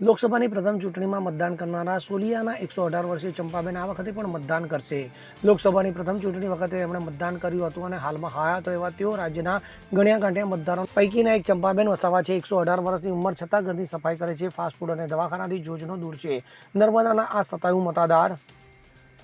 લોકસભાની પ્રથમ ચૂંટણીમાં મતદાન કરનારા સોલિયાના એકસો અઢાર વર્ષીય ચંપાબેન આ વખતે પણ મતદાન કરશે. લોકસભાની પ્રથમ ચૂંટણી વખતે એમણે મતદાન કર્યું હતું અને હાલમાં હયાત એવા તેઓ રાજ્યના ગણ્યા ગાંઠ્યા મતદારો પૈકીના એક ચંપાબેન વસાવા છે. એકસો અઢાર વર્ષની ઉંમર છતાં ઘરની સફાઈ કરે છે ફાસ્ટફૂડ અને દવાખાનાથી જોજનો દૂર છે. નર્મદાના આ સતાયું મતાદાર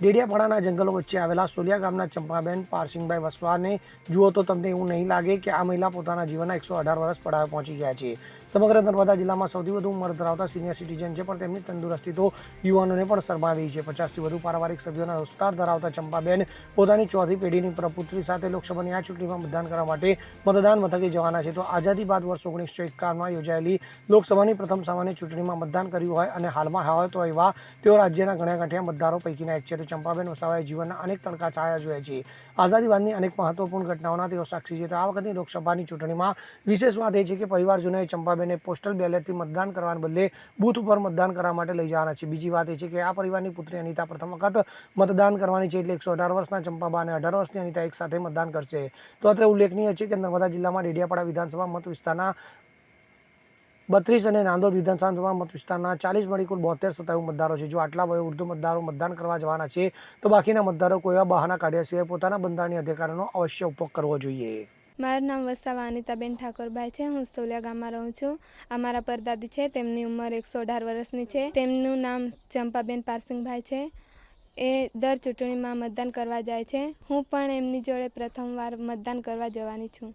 ડેડિયાપાડાના જંગલો વચ્ચે આવેલા સોલિયા ગામના ચંપાબેન, પારસિંગભાઈ વસવાને જુઓ તો તમને એવું નહીં લાગે કે આ મહિલા પોતાના જીવનના એકસો અઢાર વર્ષ પડાવે પહોંચી ગયા છે. સમગ્ર નર્મદા જિલ્લામાં સૌથી વધુ ઉંમર ધરાવતા સિનિયર સિટીઝન છે, પણ તેમની તંદુરસ્તી તો યુવાનોને પણ શરમાવી છે. પચાસથી વધુ પારિવારિક સભ્યોના રોજગાર ધરાવતા ચંપાબેન પોતાની ચોથી પેઢીની પ્રપુત્રી સાથે લોકસભાની આ ચૂંટણીમાં મતદાન કરવા માટે મતદાન મથકે જવાના છે. તો આઝાદી બાદ વર્ષ ઓગણીસો એકાવનમાં યોજાયેલી લોકસભાની પ્રથમ સામાન્ય ચૂંટણીમાં મતદાન કર્યું હોય અને હાલમાં હોય તો એવા તેઓ રાજ્યના ઘણા ગાંઠિયા મતદારો પૈકીના એક છે. ચંપાબેન વસાવાએ જીવનના અનેક તડકા છાયા જોયા છે. આઝાદીવાદની અનેક મહત્વપૂર્ણ ઘટનાઓના તેઓ સાક્ષી છે. તો આ વખતની લોકસભાની ચૂંટણીમાં વિશેષ વાત એ છે કે પરિવારજનોએ ચંપાબેને પોસ્ટલ બેલેટથી મતદાન કરવાને બદલે બૂથ ઉપર મતદાન કરવા માટે લઈ જવાના છે. બીજી વાત એ છે કે આ પરિવારની પુત્રી અનિતા પ્રથમ વખત મતદાન કરવાની છે એટલે એકસો અઢાર વર્ષના ચંપાબા અને અઢાર વર્ષની અનિતા એક સાથે મતદાન કરશે. તો અત્રે ઉલ્લેખનીય છે કે નર્મદા જિલ્લામાં ડેડિયાપાડા વિધાનસભા મત વિસ્તારના બત્રીસ અને નાંદોદ વિધાનસભા મત વિસ્તારના ચાલીસ મળી કુલ બોતેર સત્તાવીસ મતદારો છે. જો આટલા વયોવૃદ્ધ મતદારો મતદાન કરવા જવાના છે, તો બાકીના મતદારો કોઈ એવા બહાના કાઢ્યા સિવાય પોતાના બંધારણીય અધિકારોનો અવશ્ય ઉપયોગ કરવો જોઈએ. મારું નામ વસાવા અનિતાબેન ઠાકોરભાઈ છે. હું સોલિયા ગામમાં રહું છું. અમારા પરદાદી છે. તેમની ઉંમર એકસો અઢાર વર્ષની છે. તેમનું નામ ચંપાબેન પારસિંગભાઈ છે. એ દર ચૂંટણીમાં મતદાન કરવા જાય છે. હું પણ એમની જોડે પ્રથમવાર મતદાન કરવા જવાની છું.